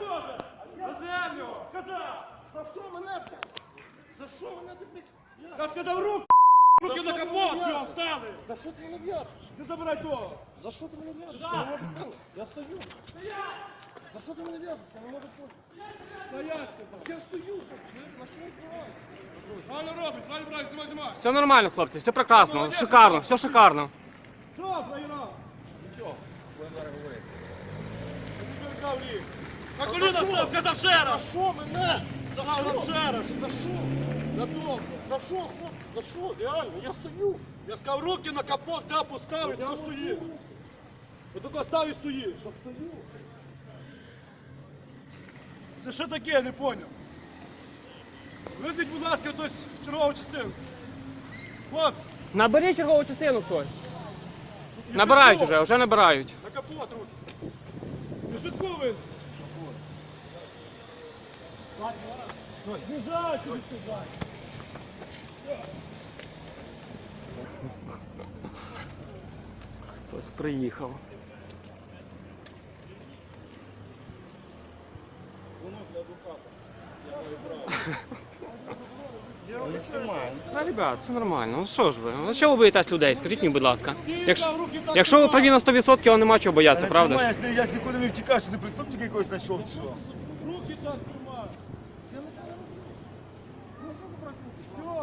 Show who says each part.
Speaker 1: На землю! Казав!
Speaker 2: За що мене, блядь? За що мене ти, блядь?
Speaker 1: Я сказав руки! Руки
Speaker 2: За
Speaker 1: на капот!
Speaker 2: мене
Speaker 1: встали!
Speaker 2: За що ти мене б'єш?
Speaker 1: Ти забирай того!
Speaker 2: За що ти мене б'єш?
Speaker 1: Сюди!
Speaker 2: Я не можу бути. Я стою. За що ти мене б'єш? Я не можу бути.
Speaker 1: Стоять!
Speaker 2: Я стою. На що відбувається?
Speaker 1: Правильно робить! Правильно, правильно, знімай, знімай!
Speaker 3: Все нормально, хлопці, все прекрасно, шикарно, все шикарно.
Speaker 1: Що, проіграв? Нічого, будемо зараз говорити. На коліна став, сказав ще
Speaker 2: За
Speaker 1: раз!
Speaker 2: що мене? За
Speaker 1: Сказав
Speaker 2: що?
Speaker 1: ще раз!
Speaker 2: За що?
Speaker 1: За!
Speaker 2: За що, хлопці? За що? Реально, я стою.
Speaker 1: Я сказав, руки на капот, це поставив,
Speaker 2: стою.
Speaker 1: Ви тільки став і стоїш.
Speaker 2: Я стою.
Speaker 1: Це що таке, я не поняв. Визвіть, будь ласка, хтось чергову частину. Хлопці,
Speaker 3: Наберіть чергову частину хтось. Набирають уже, вже набирають.
Speaker 1: На капот руки. Не швидко ви. Біжать, для сказати.
Speaker 3: Хтось приїхав.
Speaker 2: Не знімаю.
Speaker 3: Ну, ребят, все нормально. Ну що ж ви? Ну що ви боїтесь людей? Скажіть мені, будь ласка. Якщо,
Speaker 1: якщо
Speaker 3: ви праві на 100%, вам нема чого боятися, правда?
Speaker 4: Я ж нікуди не втікав, що ти преступника якогось знайшов.
Speaker 1: Руки так тримай. Я нічого не роблю. Все.